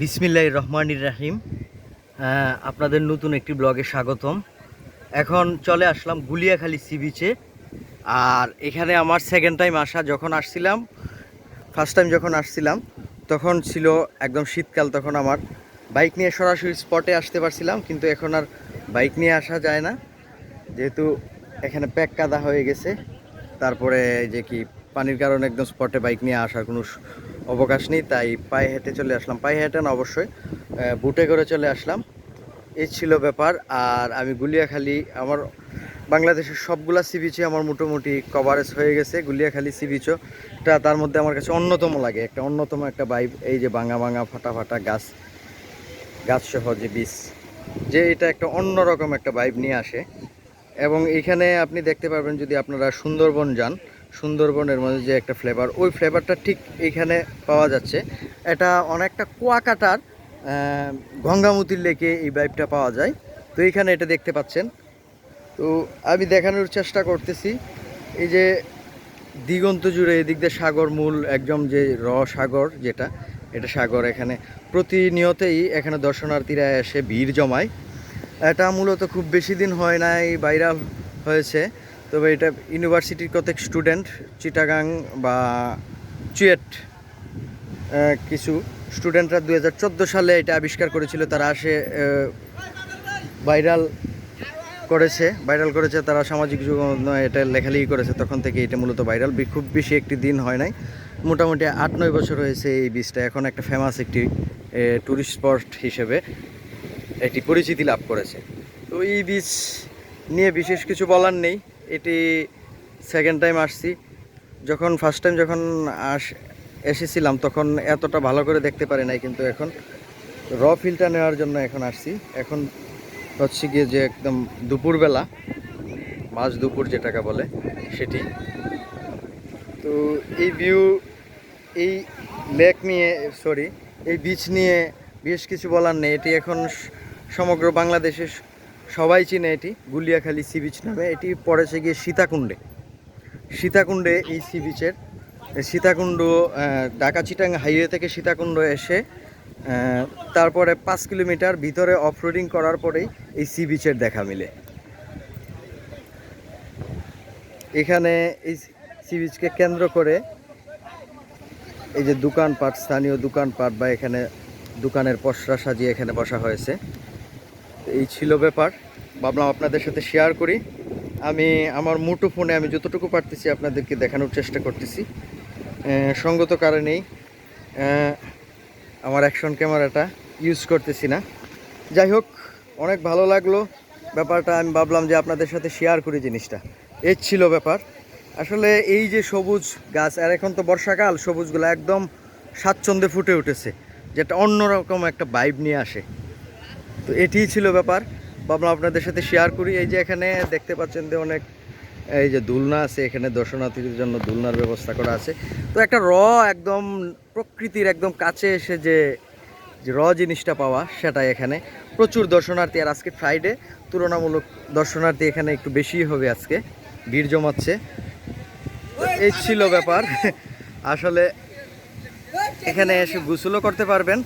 বিসমিল্লাহ রহমানির রাহিম। আপনাদের নতুন একটি ব্লগে স্বাগতম। এখন চলে আসলাম গুলিয়াখালী সি বিচে। আর এখানে আমার সেকেন্ড টাইম আসা, যখন আসছিলাম ফার্স্ট টাইম যখন আসছিলাম, তখন ছিল একদম শীতকাল, তখন আমার বাইক নিয়ে সরাসরি স্পটে আসতে পারছিলাম, কিন্তু এখন আর বাইক নিয়ে আসা যায় না। যেহেতু এখানে প্যাক কাদা হয়ে গেছে, তারপরে যে কি, পানির কারণে একদম স্পটে বাইক নিয়ে আসার কোনো অবকাশ নেই, তাই পায়ে হেঁটে চলে আসলাম। পায়ে হেঁটে না, অবশ্যই বুটে করে চলে আসলাম। এই ছিল ব্যাপার, আর আমি গুলিয়াখালী, আমার বাংলাদেশের সবগুলা সি বিচে আমার মোটামুটি কভারেজ হয়ে গেছে। গুলিয়াখালী সি বিচও টা তার মধ্যে আমার কাছে অন্যতম লাগে, একটা অন্যতম একটা বাইব এই যে ভাঙা ভাঙা ফাটা ফাটা গাছ, গাছসহ যে বীজ, যে এটা একটা অন্যরকম একটা ভাইব নিয়ে আসে। এবং এখানে আপনি দেখতে পারবেন যদি আপনারা সুন্দরবন যান সুন্দরবনের মধ্যে যে একটা ফ্লেভার ওই ফ্লেভারটা ঠিক এখানে পাওয়া যাচ্ছে। এটা অনেকটা কুয়াকাটার গঙ্গামতির লেকে এই ভাইবটা পাওয়া যায়। তো এখানে এটা দেখতে পাচ্ছেন। তো আমি দেখানোর চেষ্টা করতেছি। এই যে দিগন্ত জুড়ে এদিক দিয়ে সাগর মূল, একদম যে র সাগর যেটা, এটা সাগর এখানে প্রতিনিয়তেই এখানে দর্শনার্থীরা এসে ভিড় জমায়। এটা মূলত খুব বেশি দিন হয় নাই, ভাইরাল হয়েছে। তবে এটা ইউনিভার্সিটির কতক স্টুডেন্ট, চিটাগাং বা চুয়েট কিছু স্টুডেন্টরা দু হাজার চোদ্দ সালে এটা আবিষ্কার করেছিল, তারা আসে ভাইরাল করেছে ভাইরাল করেছে, তারা সামাজিক এটা লেখালেখি করেছে, তখন থেকে এটা মূলত ভাইরাল খুব বেশি একটি দিন হয় নাই। মোটামুটি আট নয় বছর হয়েছে এই বীজটা, এখন একটা ফেমাস একটি ট্যুরিস্ট স্পট হিসেবে এটি পরিচিতি লাভ করেছে। তো এই বীজ নিয়ে বিশেষ কিছু বলার নেই। এটি সেকেন্ড টাইম আসছি। যখন ফার্স্ট টাইম যখন আস এসেছিলাম, তখন এতটা ভালো করে দেখতে পারি নাই কিন্তু এখন। র ফিলটা নেওয়ার জন্য এখন আসছি। এখন হচ্ছে গিয়ে যে একদম দুপুরবেলা মাঝ দুপুর যেটাকে বলে, সেটি। তো এই ভিউ এই লেক নিয়ে সরি এই বিচ নিয়ে বেশ কিছু বলার নেই। এটি এখন সমগ্র বাংলাদেশের সবাই চিনে এটি, গুলিয়াখালী সি বিচ নামে। এটি পড়েছে গিয়ে সীতাকুণ্ডে। সীতাকুণ্ডে এই সি বিচের সীতাকুণ্ড ঢাকা চিটাং হাইওয়ে থেকে সীতাকুণ্ড এসে তারপরে পাঁচ কিলোমিটার ভিতরে অফরোডিং করার পরেই এই সি বিচের দেখা মিলে। এখানে এই সি বিচকে কেন্দ্র করে এই যে দোকানপাট, স্থানীয় দোকানপাট বা এখানে দোকানের পসরা সাজিয়ে এখানে বসা হয়েছে। এই ছিল ব্যাপার। ভাবলাম আপনাদের সাথে শেয়ার করি। আমি আমার মুঠো ফোনে আমি যতটুকু পারতেছি আপনাদেরকে দেখানোর চেষ্টা করতেছি। সঙ্গত কারণেই আমার অ্যাকশন ক্যামেরাটা ইউজ করতেছি না। যাই হোক, অনেক ভালো লাগল। ব্যাপারটা আমি ভাবলাম যে আপনাদের সাথে শেয়ার করি জিনিসটা। এই ছিল ব্যাপার। আসলে এই যে সবুজ গাছ, আর এখন তো বর্ষাকাল, সবুজগুলো একদম স্বাচ্ছন্দ্যে ফুটে উঠেছে। যেটা অন্যরকম একটা বাইব নিয়ে আসে। তো এটিই ছিল ব্যাপার। ভাবলাম আপনাদের সাথে শেয়ার করি। এই যে এখানে দেখতে পাচ্ছেন যে অনেক, এই যে দুলনা আছে, এখানে দর্শনার্থীদের জন্য দুলনার ব্যবস্থা করা আছে। তো একটা র একদম প্রকৃতির একদম কাছে এসে যে র জিনিসটা পাওয়া, সেটাই এখানে। প্রচুর দর্শনার্থী আর আজকে ফ্রাইডে তুলনামূলক দর্শনার্থী এখানে একটু বেশিই হবে আজকে। ভিড় জমাচ্ছে। এই ছিল ব্যাপার। আসলে এখানে এসে গোসলও করতে পারবেন,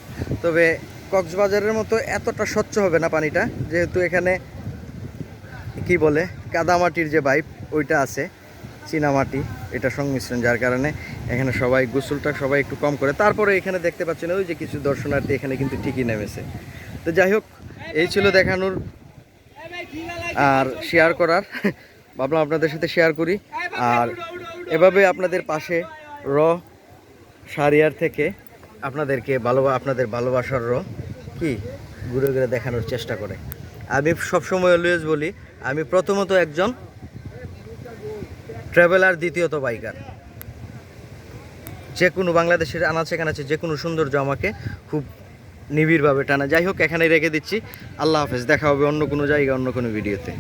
তবে কক্সবাজারের মতো এতটা স্বচ্ছ হবে না পানিটা? যেহেতু এখানে কি বলে, কাদামাটির যে বাইপ ওইটা আছে, চীনামাটি, এটা সংমিশ্রণ, যার কারণে এখানে সবাই গোসলটা সবাই একটু কম করে। তারপরে এখানে দেখতে পাচ্ছেন ওই যে কিছু দর্শনার্থী এখানে কিন্তু ঠিকই নেমেছে। তো যাই হোক, এই ছিল দেখানোর আর শেয়ার করার। ভাবলাম আপনাদের সাথে শেয়ার করি। আর এভাবে আপনাদের পাশে র সারিয়ার থেকে আপনাদেরকে ভালো, আপনাদের ভালোবাসার র কি? ঘুরে ঘুরে দেখানোর চেষ্টা করে। আমি সবসময় অলওয়েজ বলি, আমি প্রথমত একজন ট্রাভেলার দ্বিতীয়ত বাইকার যে কোনো বাংলাদেশের আনাচে কানাচে যে কোনো সৌন্দর্য আমাকে খুব নিবিড়ভাবে টানা। যাই হোক এখানে রেখে দিচ্ছি। আল্লাহ হাফেজ, দেখা হবে অন্য কোনো জায়গা অন্য কোনো ভিডিওতে